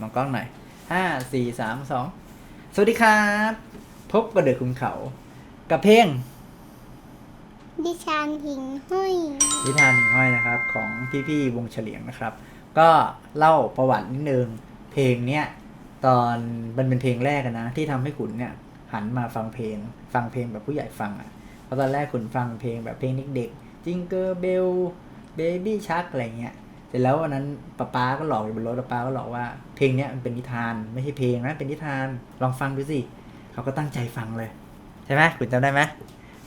มองกล้องหน่อยห้าสี่สามสองสวัสดีครับ พบกับเด็กคุณเขา กับเพลงดิฉันหิงห้อยนิทานหิ่งห้อยนะครับ ของพี่ๆวงเฉลียงนะครับ ก็เล่าประวัตินิดนึงเพลงเนี้ยตอนมันเป็นเพลงแรกอะนะ ที่ทำให้ขุนเนี่ยหันมาฟังเพลง ฟังเพลงแบบผู้ใหญ่ฟังอะ่ะเพราะตอนแรกขุนฟังเพลงแบบเพลงเด็กๆจิงเกอร์เบลเบบี้ชักอะไรเงี้ย เสร็จแล้ววันนั้นป้าป๊าก็หลอกอยู่บนรถป้าป๊าก็หลอกว่า เพลงเนี้ยมันเป็นนิทาน ไม่ใช่เพลงนะเป็นนิทานลองฟังดูสิเขาก็ตั้งใจฟังเลย ใช่ไหมขุนจำได้ไหม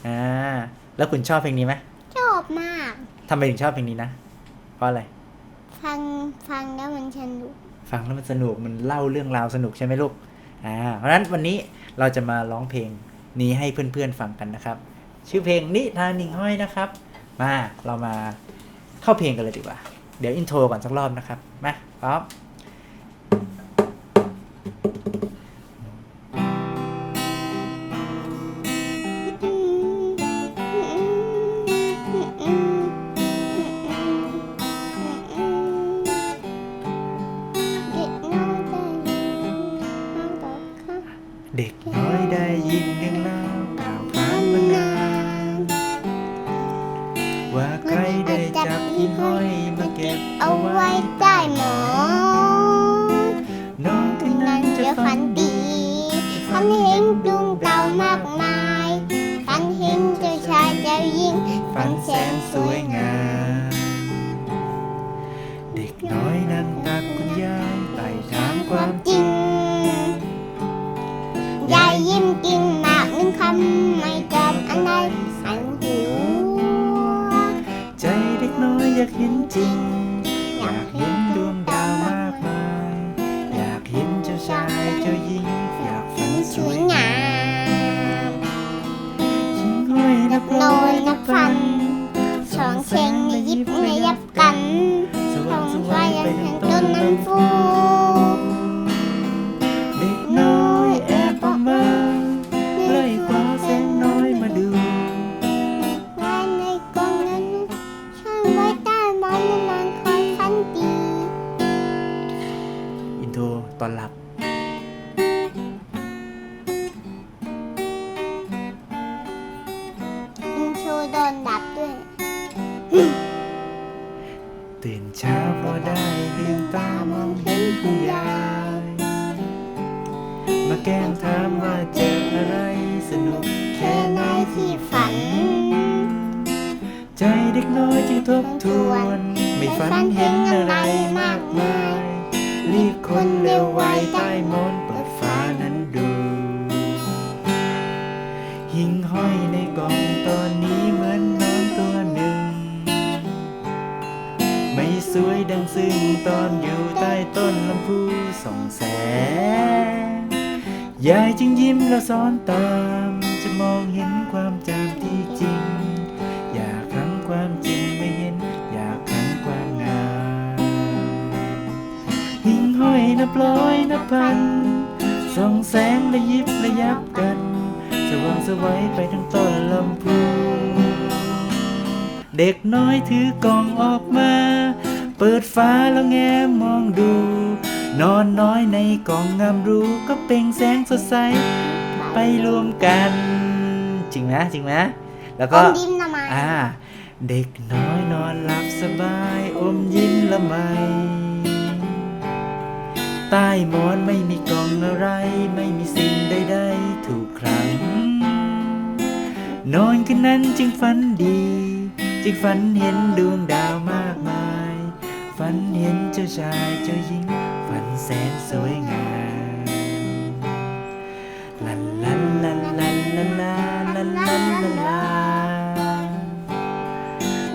อ่าแล้วขุนชอบเพลงนี้ไหมชอบมากทำไมถึงชอบเพลงนี้นะเพราะอะไรฟังฟังแล้วมันสนุกฟังแล้วมันสนุกมันเล่าเรื่องราวสนุกใช่ไหมลูกอ่าเพราะฉะนั้นวันนี้เราจะมาร้องเพลงนี้ให้เพื่อนๆฟังกันนะครับ ชื่อเพลงนิทานหนิงห้อยนะครับ มาเรามาเข้าเพลงกันเลยดีกว่า เดี๋ยวอินโทรก่อนสักรอบนะครับ มาพร้อมเด็กน้อยได้ยินเด็กน้อยได้ยินเรื่องเล่าวข่าวผ่านมานานว่า จับหิ่งห้อยมาเก็บเอาเอาไว้ไว้ใต้หมอนน้องคนนั้นจะจะฝัฝันนดีดีฝันเห็นดวงดาวมากมายฝันเห็นเจ้าชายเจ้าหญิงฝันแสนสวยงาม เด็กน้อยนั้นตักคุณยายไต่ถามความจริง จริงออยายากกเห็นดวงดาวมากมาย อยากเห็นเจ้าชายเจ้าหญิง อยากฝันสสววยยงามงามหิ่งห้อยนับโนร้อยยนันับ โทรโดนดับด้วย ตื่นเช้าพอได้ลืมตามองเห็นคุณยาย มาแกล้งถามว่าเจออะไรสนุกแค่ไหนที่ฝัน ใจเด็กน้อยจึงทบทวน ไม่ฝันเห็นอะไรมากมาย รีบคนเร็วไวใต้หมอนเปิดฟ้านั้นดู หิ่งห้อยในกล่องตอนนี้เหมือนน้ ส่องแสง ยายจึงยิ้มแล้วสอนตาม จะมองเห็นความจำที่จริง อยากครั้งความจริงไม่เห็น อยากครั้งความงามหิ่งห้อยนับร้อยนับพัน ส่องแสงระยิบระยับกัน สว่างสวัยไปทั้งต้นลำพูเด็กน้อยถือกล่องออกมา เปิดฟ้าแล้วแง้มมองดู นอนน้อยในกล่องงามรู้ก็เปล่งแสงสดใส ไปรวมกัน จริงไหมจริงไหมแล้วอก็มยิ้มทำไมอ่า เด็กน้อยนอนหลับสบายอมยิ้มละไมใต้หมอนไม่มีกล่องอะไร ไม่มีสิ่งใดๆถูกครั้ง นอนคืนนั้นจึงฝันดี จึงฝันเห็นดวงดาวมากมาย ฝันเห็นเจ้าชายเจ้าหญิง ฝันแสนสวยงามลันลันลันลันลันลาลันลันลันลา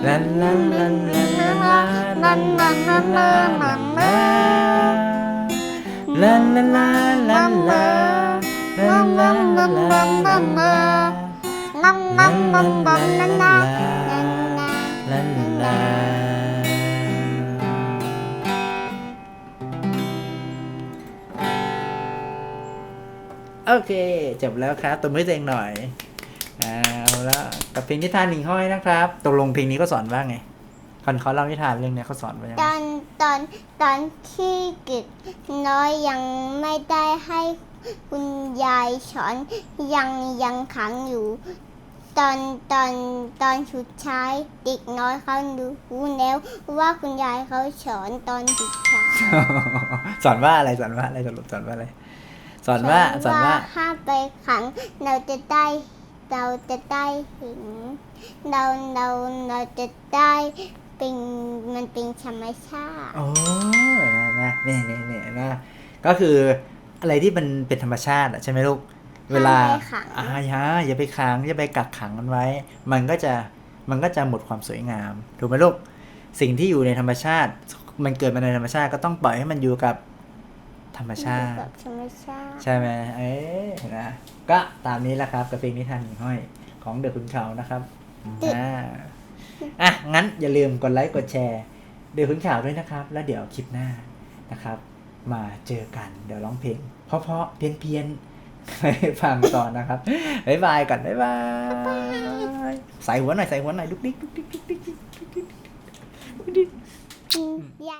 ลันลันลันลั โอเค จบแล้วครับตัวมือตัวเองหน่อยเอาแล้วกับเพลงนิทานหนิงห้อยนะครับตกลงเพลงนี้ก็สอนว่าไงคอนเขาเล่านิทานเรื่องเนี้ยเขาสอนว่ายังตไงอนตอนตอนที่กิดน้อยยังไม่ได้ให้คุณยายสอนยังยังขังอยู่ ตอนตอนตอนสุดท้ายเด็กน้อยเขารู้แล้วว่าคุณยายเขาสอนตอนสุดท้าย สอนว่าอะไรสอนว่าอะไรสรุปสอนว่าอะไร สอนว่าสอนว่าห้ามไปขัง เราจะได้เราจะได้เห็นเราเราเราจะได้เป็นมันเป็นธรรมชาติโอ้นะเนี่ยเนี่ยเนี่ยนะก็คืออะไรที่มันเป็นธรรมชาติอะใช่ไหมลูก เวลาห้ามไปขังอ่าอย่าอย่าไปขังอย่าไปกักขังมันไว้ มันก็จะมันก็จะหมดความสวยงามถูกไหมลูกสิ่งที่อยู่ในธรรมชาติ มันเกิดมาในธรรมชาติก็ต้องปล่อยให้มันอยู่กับธรรมชาติ แบบธรรมชาติใช่ไหมเอ๊ะนะก็ตามนี้แหละครับกับเพลงนิทานหิ่งห้อยของเดอะคุณเขานะครับอ่าอะงั้นอย่าลืมกดไลค์กดแชร์ เดอะคุณข่าวด้วยนะครับ แล้วเดี๋ยวคลิปหน้านะครับ มาเจอกันเดี๋ยวร้องเพลง เพราะๆเพี้ยนๆให้ฟังต่อนะครับบ๊ายบายก่อนบ๊ายบายใส่หัวหน่อยใส่หัวหน่อยลุกดิ๊กลุกดิ๊กลุกดิ๊กลุกดิ๊กลุกดิ๊กอืมยาย